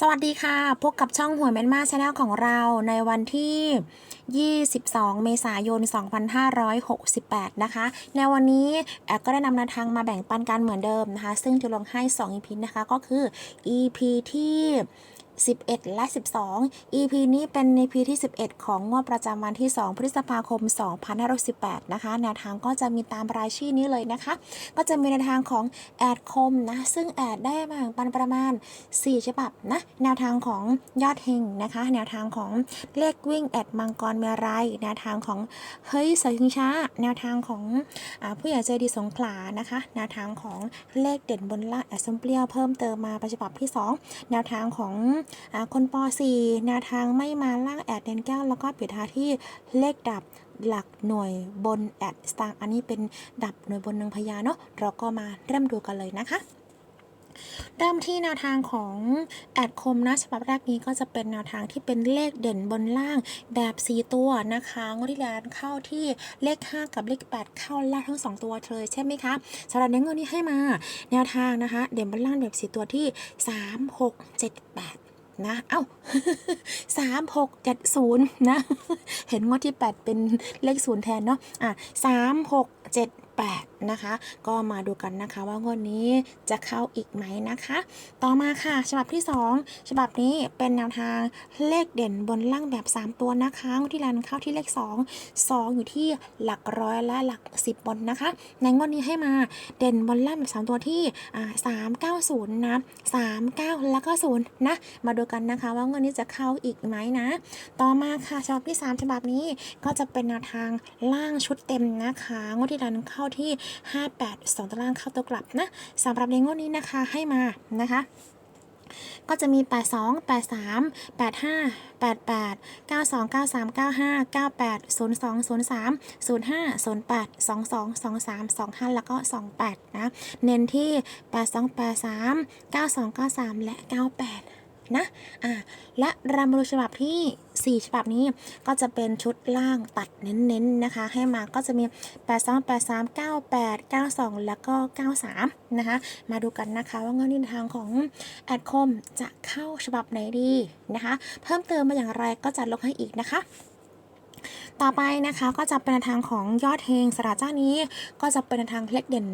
สวัสดีค่ะ พบกับช่องหัวแมนมาชาแนลของเราในวันที่ 22 เมษายน 2568 นะคะ ในวันนี้แอดก็ได้นำแนวทางมาแบ่งปันกันเหมือนเดิมนะคะ ซึ่งจะลงให้ 2 EP นะคะ ก็คือ EP ที่ 11 และ 12 EP นี้เป็น EP ที่ 11 ของงวดประจำวันที่ 2 พฤษภาคม 2518 นะคะ แนวทางก็จะมีตามรายชื่อนี้เลยนะคะ ก็จะมีแนวทางของแอดคมนะ ซึ่งแอดได้มางปันประมาณ 4 ฉบับนะ แนวทางของยอดเฮงนะคะ แนวทางของเลขวิ่งแอดมังกรเมรัยแนวทางของเฮ้ยสายชิงช้า แนวทางของอผู้ใหญ่ใจดีสงขลานะคะ แนวทางของเลขเด่นบนล่างแอดสมเปรี้ยวเพิ่มเติมมาป็นฉบับที่ 2 แนวทางของคนป .4 แนวทางไม่มาล่างแอดเดนแก้วแล้วก็ปิดท้ายที่เลขดับหลักหน่วยบนแอดสตางอันนี้เป็นดับหน่วยบนหนึ่งพญาเนาะเราก็มาเริ่มดูกันเลยนะคะเริ่มที่แนวทางของแอดคมนะฉบับแรกนี้ก็จะเป็นแนวทางที่เป็นเลขเด่นบนล่างแบบ 4 ตัวนะคะงวดที่แล้วเข้าที่เลข 5 กับเลข 8 เข้าล่างทั้ง 2 ตัวเลยใช่ไหมคะสำหรับในงวดนี้ให้มา แนวทางนะคะ เด่นบนล่างแบบ 4 ตัวที่ 3 6 7 8 นะ เอ้าสามหกเจ็ดศูนย์นะ เห็นงวดที่แปดเป็นเลขศูนย์แทนเนาะ อะสามหกเจ็ด แปดนะคะ ก็มาดูกันนะคะว่างวดนี้จะเข้าอีกไหมนะคะ ต่อมาค่ะฉบับที่ 2 ฉบับนี้เป็นแนวทางเลขเด่นบนล่างแบบ 3 ตัวนะคะงวดที่รันเข้าที่เลข 2 2 อยู่ที่หลักร้อยและหลัก 10 บนนะคะ ในงวดนี้ให้มาเด่นบนล่างแบบ 3 ตัวที่สามเก้าศูนย์นะสามเก้าแล้วก็ศูนย์นะ มาดูกันนะคะว่างวดนี้จะเข้าอีกไหมนะ ต่อมาค่ะฉบับที่ 3 ฉบับนี้ก็จะเป็นแนวทางล่างชุดเต็มนะคะงวดที่รันเข้าาที่ 58 2ตารางเข้าตัวกลับนะสำหรับในงวดนี้นะคะให้มานะคะก็จะมี 82 83 85 88 92 93 95 98 02 03 05 08 22 23 25 แล้วก็ 28 นะ เน้นที่ 82 83 92 93 และ 98 นะอ่าและรำรูฉบับที่ 4 ฉบับนี้ก็จะเป็นชุดล่างตัดเน้นๆนะคะ ให้มาก็จะมี 82 83 98 92 แล้วก็ 93 นะคะ มาดูกันนะคะว่าเงื่อนทางของแอดคมจะเข้าฉบับไหนดีนะคะ เพิ่มเติมมาอย่างไรก็จะลงให้อีกนะคะต่อไปนะคะก็จะเป็นทางของยอดเฮงสระเจ้านี้ก็จะเป็นทางเลขเด่น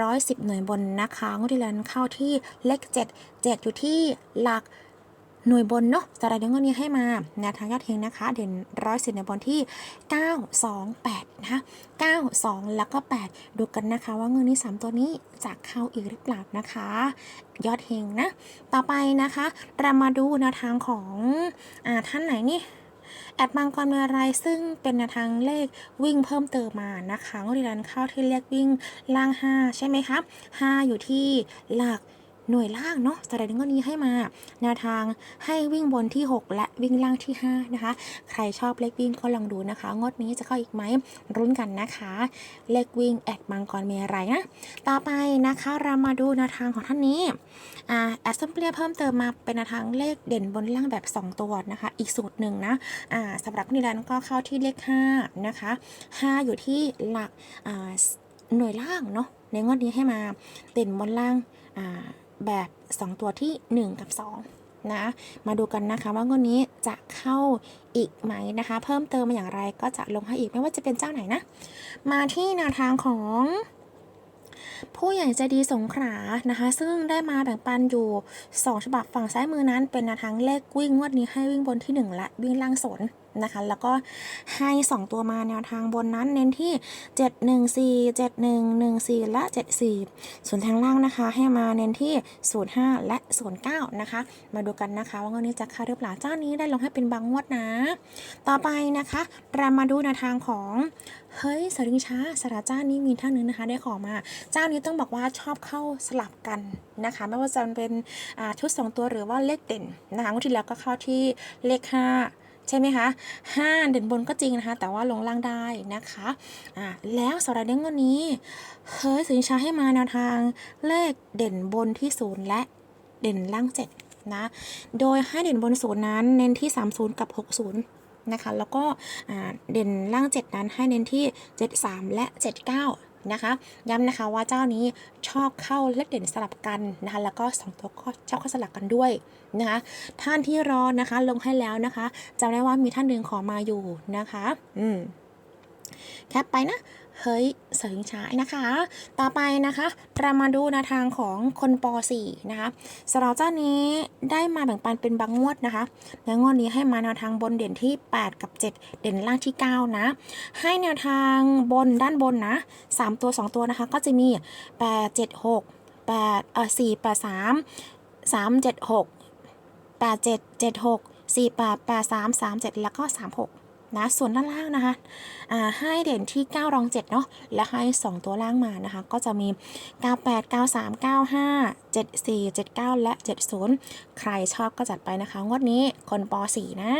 ร้อยสิบหน่วยบนนะคะงวดที่แล้วเข้าที่เลขเจ็ดเจ็ดอยู่ที่หลัก หน่วยบนเนาะแต่รายเดือนนี้ให้มาแนวทางยอดเฮงนะคะ เด่นร้อยสิบหน่วยบนที่ 9 2 8 นะคะ9 2 แล้วก็ 8 ดูกันนะคะ ว่าเงินนี้ 3 ตัวนี้จะเข้าอีกหรือเปล่านะคะ ยอดเฮงนะ ต่อไปนะคะ เรามาดูแนวทางของอาท่านไหนนี่แอดมังกรมีอะไรซึ่งเป็นแนวทางเลขวิ่งเพิ่มเติมมานะคะงวดที่แล้วเข้าที่เลขวิ่งล่าง 5 ใช่ไหมคะ5อยู่ที่หลัก หน่วยล่างเนาะแต่ในงวดนี้ให้มาแนวทางให้วิ่งบนที่ 6 และวิ่งล่างที่ 5 นะคะ ใครชอบเลขวิ่งก็ลองดูนะคะ งดนี้จะเข้าอีกไหมรุ้นกันนะคะ เลขวิ่งแอดมังกรมีอะไรนะ ต่อไปนะคะเรามาดูแนวทางของท่านนี้อ่าแอดซัมเปลียเพิ่มเติมมาเป็นแนวทางเลขเด่นบนล่างแบบ 2 ตัวนะคะ อีกสูตรหนึ่งนะอ่าสำหรับนิรันดร์ก็เข้าที่เลข5นะคะ5 อยู่ที่หลักอ่าหน่วยล่างเนาะในงวดนี้ให้มาเด่นบนล่างอ่า แบบ 2 ตัวที่ 1 กับ 2 นะ มาดูกันนะคะว่างวดนี้จะเข้าอีกไหมนะคะ เพิ่มเติมมาอย่างไรก็จะลงให้อีกไม่ว่าจะเป็นเจ้าไหนนะ มาที่แนวทางของผู้ใหญ่ใจดีสงขลานะคะ ซึ่งได้มาแบ่งปันอยู่ 2 ฉบับฝั่งซ้ายมือนั้น เป็นแนวทางเลขวิ่งงวดนี้ให้วิ่งบนที่ 1 และวิ่งล่างสนนะคะ แล้วก็ให้ 2 ตัวมาแนวทางบนนั้นเน้นที่ 714 7114 และ 74 ส่วนทางล่างนะคะ ให้มาเน้นที่ 05 และ 09 นะคะ มาดูกันนะคะ ว่างวดนี้จะเข้าหรือเปล่าเจ้านี้ได้ลงให้เป็นบางงวดนะ ต่อไปนะคะเรามาดูแนวทางของเฮ้ยสริงช้าสระเจ้านี้มีท่านหนึ่งนะคะ ได้ขอมา เจ้านี้ต้องบอกว่าชอบเข้าสลับกันนะคะ ไม่ว่าจะเป็นชุด 2 ตัวหรือว่าเลขเด่นนะคะงวดที่แล้วก็เข้าที่เลข 5 ใช่ไหมคะ5เด่นบนก็จริงนะคะ แต่ว่าลงล่างได้นะคะอ่าแล้วสำหรับเด้งวันนี้เฮ้ยสริงช้าให้มาแนวทางเลขเด่นบนที่0และเด่นล่าง7นะ โดยให้เด่นบนศูนย์นั้นเน้นที่ 30 กับ 60 นะคะ แล้วก็อ่าเด่นล่าง 7 นั้นให้เน้นที่ 73 และ 79 นะคะ ย้ำนะคะว่าเจ้านี้ชอบเข้าเลขเด่นสลับกันนะคะ แล้วก็สองตัวก็ชอบเข้าสลับกันด้วยนะคะ ท่านที่รอนะคะลงให้แล้วนะคะจำได้ว่ามีท่านหนึ่งขอมาอยู่นะคะ อืม แคปไปนะ เฮ้ยเสริงช้ายนะคะ ต่อไปนะคะเรามาดูแนวทางของคนป .4 นะคะสำหรับเจ้านี้ได้มาแบ่งปันเป็นบางงวดนะคะและงวดนี้ให้มาแนวทางบนเด่นที่ 8 กับ 7 เด่นล่างที่ 9 นะ ให้แนวทางบนด้านบนนะ 3 ตัว 2 ตัวนะคะ ก็จะมี 8 7 6 8เอ่อ4 8 3 3 7 6 8 7 7 6 4 8 8 3 3 7 แล้วก็ 36 นะส่วนด้านล่างนะคะให้เด่นที่ 9 รอง 7 เนาะและให้ 2 ตัวล่างมานะคะ ก็จะมี 98 93 95 74 79 และ 70 ใครชอบก็จัดไปนะคะ งวดนี้คนป .4 นะ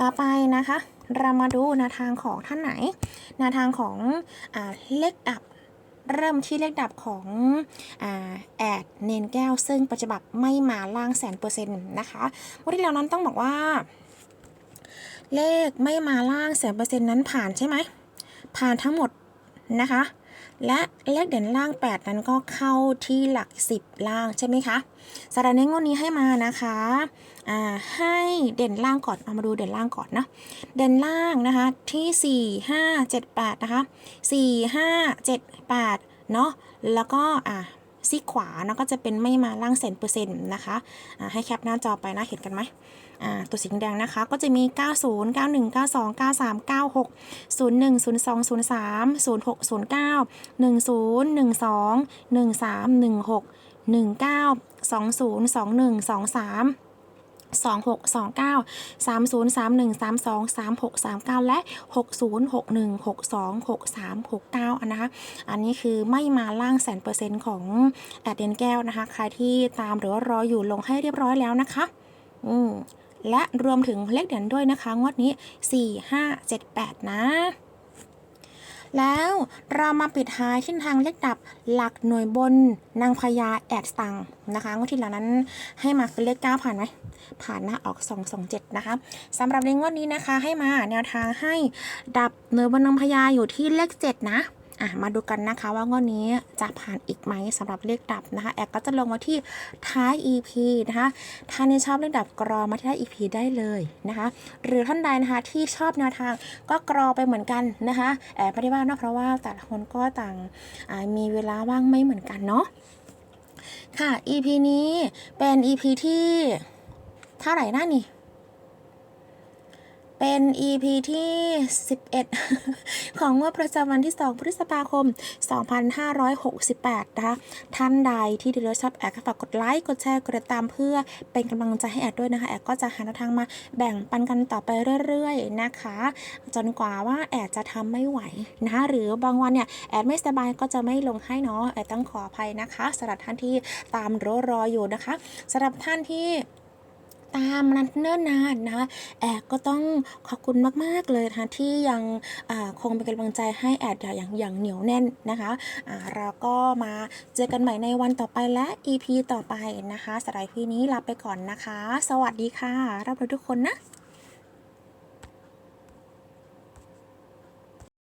ต่อไปนะคะ เรามาดูแนวทางของท่านไหนแนวทางของอเลขดับเริ่มที่เลขดับของอแอดเนนแก้ว ซึ่งปัจจุบันไม่มาล่างแสนเปอร์เซ็นต์นะคะวันที่แล้วนั้นต้องบอกว่า เลขไม่มาล่างแสนเปอร์เซ็นต์นั้นผ่านใช่ไหม ผ่านทั้งหมดนะคะ และเลขเด่นล่าง 8 นั้นก็เข้าที่หลัก 10 ล่างใช่ไหมคะสำหรับในงวดนี้ให้มานะคะอ่าให้เด่นล่างก่อนเอามาดูเด่นล่างก่อนเนาะเด่นล่างนะคะที่ 4 5 7 8 นะคะ 4 5 7 8 เนาะแล้วก็อะ ซีขวาเนาะก็จะเป็นไม่มาล่างเซนเปอร์เซ็นต์นะคะอ่าให้แคปหน้าจอไปนะเห็นกันไหมตัวสีแดงนะคะก็จะมี 90 91 92 93 96 01 02 03 06 09 10 12 13 16 19 20 21 23 26 29 30 31 32 36 39 และ 60 61 62 63 69 อันนะคะ อันนี้คือไม่มาล่างแสนเปอร์เซ็นต์ของแอดเดนแก้วนะคะ ใครที่ตามหรือว่ารออยู่ลงให้เรียบร้อยแล้วนะคะ อืมและรวมถึงเลขเด่นด้วยนะคะ งวดนี้ 4 5 7 8 นะ แล้วเรามาปิดท้ายที่ทางเลขดับหลักหน่วยบนนางพญาแอดตังนะคะงวดที่แล้วนั้นให้มาคือเลข9ผ่านไหมผ่านนะออก 227 นะคะสำหรับในงวดนี้นะคะให้มาแนวทางให้ดับหน่วยบนนางพญาอยู่ที่เลข 7 นะ อะมาดูกันนะคะว่างวดนี้จะผ่านอีกไหมสำหรับเลขดับนะคะแอดก็จะลงมาที่ท้าย EP นะคะถ้าในชอบเลขดับกรอมาที่ท้าย EP ได้เลยนะคะ หรือท่านใดนะคะที่ชอบแนวทางก็กรอไปเหมือนกันนะคะแอบไม่ได้ว่าเนอะเพราะว่าแต่ละคนก็ต่างมีเวลาว่างไม่เหมือนกันเนาะค่ะ EP นี้เป็น EP ที่เท่าไหร่น่านี่ เป็น EP ที่ 11 ของงวดประจำวันที่ 2 พฤษภาคม 2568 นะคะ ท่านใดที่ดูแล้วชอบแอดก็ฝากกดไลค์ กดแชร์ กดติดตามเพื่อเป็นกำลังใจให้แอดด้วยนะคะ แอดก็จะหาแนวทางมาแบ่งปันกันต่อไปเรื่อยๆ นะคะ จนกว่าว่าแอดจะทำไม่ไหวนะหรือบางวันเนี่ย แอดไม่สบายก็จะไม่ลงให้เนาะ แอดต้องขออภัยนะคะสำหรับท่านที่ตามรอรออยู่นะคะสำหรับท่านที่ ตามนันเนิ่นนานนะคะแอดก็ต้องขอบคุณมากๆเลยนะคะที่ยังคงเป็นกำลังใจให้แอดอย่างอย่างเหนียวแน่นนะคะเราก็มาเจอกันใหม่ในวันต่อไปและ EP ต่อไปนะคะสไลด์พีนี้ลาไปก่อนนะคะ สวัสดีค่ะรับทุกคนนะ